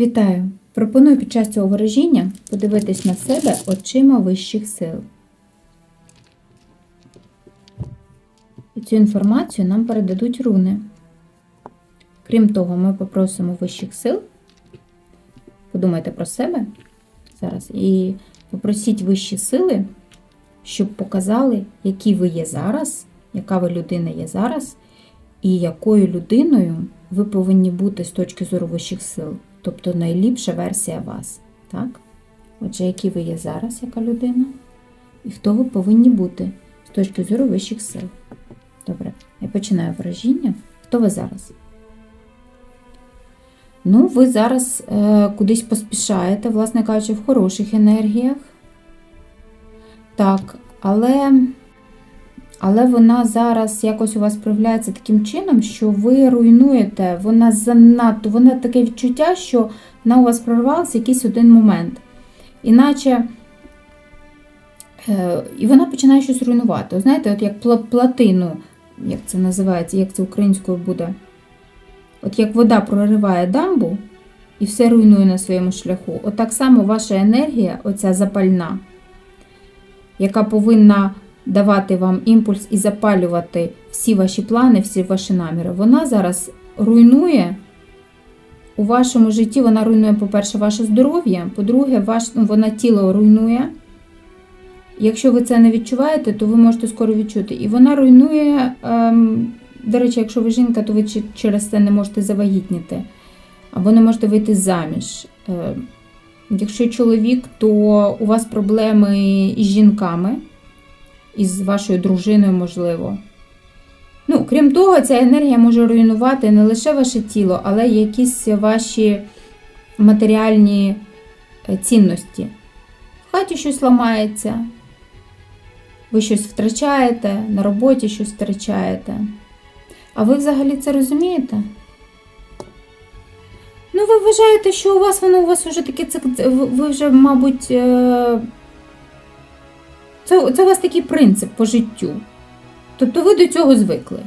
Вітаю! Пропоную під час цього ворожіння подивитись на себе очима вищих сил. І цю інформацію нам передадуть руни. Крім того, ми попросимо вищих сил. Подумайте про себе зараз і попросіть вищі сили, щоб показали, які ви є зараз, яка ви людина є зараз, і якою людиною ви повинні бути з точки зору вищих сил. Тобто найліпша версія вас. Так? Отже, які ви є зараз, яка людина, і хто ви повинні бути з точки зору вищих сил. Добре, я починаю вражіння. Хто ви зараз? Ну, ви зараз е, кудись поспішаєте, власне кажучи, в хороших енергіях. Так, але, але вона зараз якось у вас проявляється таким чином, що ви руйнуєте, вона занадто, вона таке відчуття, що вона у вас прорвалася якийсь один момент. Іначе. Е, і вона починає щось руйнувати. Знаєте, от як платину, як це називається, як це українською буде. От як вода прориває дамбу і все руйнує на своєму шляху, от так само ваша енергія, оця запальна, яка повинна давати вам імпульс і запалювати всі ваші плани, всі ваші наміри, вона зараз руйнує у вашому житті, вона руйнує, по-перше, ваше здоров'я, по-друге, ну, вона тіло руйнує. Якщо ви це не відчуваєте, то ви можете скоро відчути. І вона руйнує, ем, до речі, якщо ви жінка, то ви через це не можете завагітніти або не можете вийти заміж. Е, якщо чоловік, то у вас проблеми із жінками, із вашою дружиною, можливо. Ну, крім того, ця енергія може руйнувати не лише ваше тіло, але й якісь ваші матеріальні е, цінності. В хаті щось ламається, ви щось втрачаєте, на роботі щось втрачаєте. А ви взагалі це розумієте? Ну, ви вважаєте, що у вас воно у вас вже таке, ви вже, мабуть, е, це, це у вас такий принцип по життю. Тобто ви до цього звикли.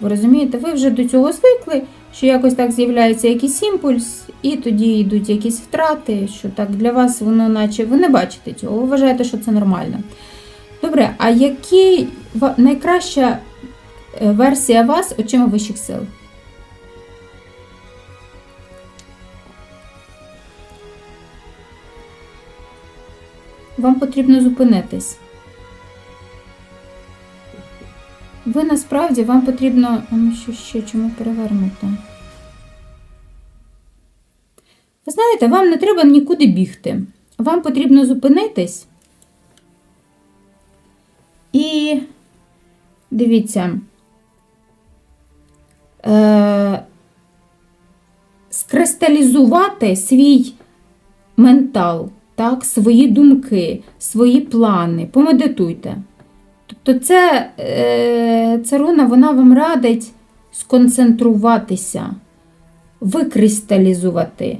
Ви розумієте, ви вже до цього звикли, що якось так з'являється якийсь імпульс, і тоді йдуть якісь втрати, що так для вас воно наче ви не бачите цього, ви вважаєте, що це нормально. Добре, а які найкраща е, версія вас очима вищих сил? Вам потрібно зупинитись. Ви насправді вам потрібно. Ну що ще чому перевернуто? Ви знаєте, вам не треба нікуди бігти. Вам потрібно зупинитись. І дивіться. Е, скристалізувати свій ментал, так, свої думки, свої плани. Помедитуйте. Тобто, це, е, ця руна вона вам радить сконцентруватися, викристалізувати,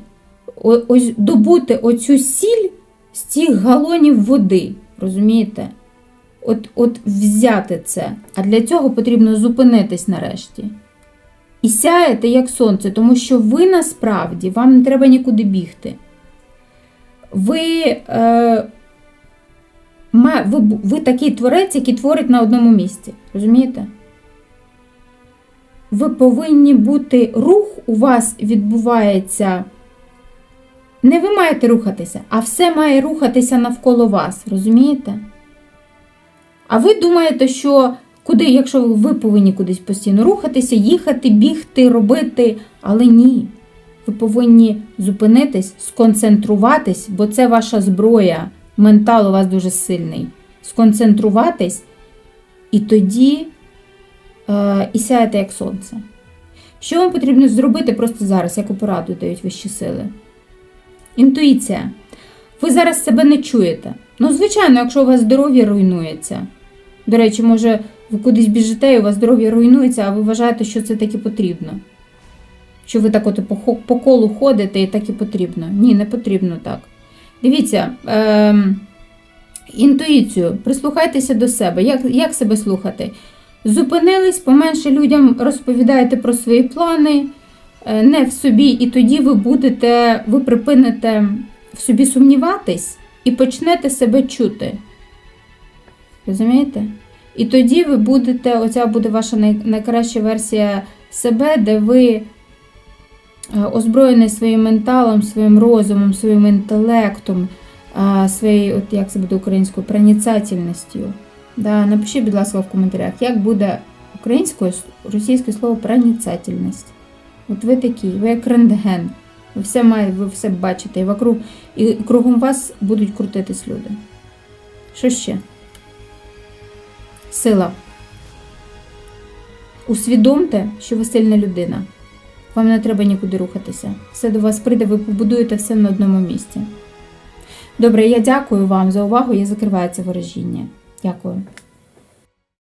ось добути оцю сіль з цих галонів води. Розумієте? От, от взяти це. А для цього потрібно зупинитись нарешті. І сяєте як сонце, тому що ви насправді вам не треба нікуди бігти. Ви, е, ви, ви такий творець, який творить на одному місці. Розумієте? Ви повинні бути рух у вас відбувається. Не ви маєте рухатися, а все має рухатися навколо вас. Розумієте? А ви думаєте, що куди, якщо ви повинні кудись постійно рухатися, їхати, бігти, робити, але ні. Ви повинні зупинитись, сконцентруватись, бо це ваша зброя. Ментал у вас дуже сильний. Сконцентруватись, і тоді е, і сяєте як сонце. Що вам потрібно зробити просто зараз, яку пораду дають вищі сили? Інтуїція. Ви зараз себе не чуєте. Ну, звичайно, якщо у вас здоров'я руйнується. До речі, може, ви кудись біжите, і у вас здоров'я руйнується, а ви вважаєте, що це таки потрібно. Що ви так от по, колу ходите і так і потрібно. Ні, не потрібно так. Дивіться, ем, інтуїцію, прислухайтеся до себе. Як, як себе слухати? Зупинились, поменше людям розповідаєте про свої плани, е, не в собі, і тоді ви будете, ви припините в собі сумніватись і почнете себе чути. Розумієте? І тоді ви будете, оця буде ваша найкраща версія себе, де ви е, озброєний своїм менталом, своїм розумом, своїм інтелектом, своєю, от як це буде українською, проницательністю. Да, напишіть, будь ласка, в коментарях, як буде українською російське слово проницательність. От ви такі, ви як рентген. Ви все маєте, ви все бачите, і, вокруг, і кругом вас будуть крутитись люди. Що ще? Сила. Усвідомте, що ви сильна людина. Вам не треба нікуди рухатися. Все до вас прийде, ви побудуєте все на одному місці. Добре, я дякую вам за увагу. Я закриваю це ворожіння. Дякую.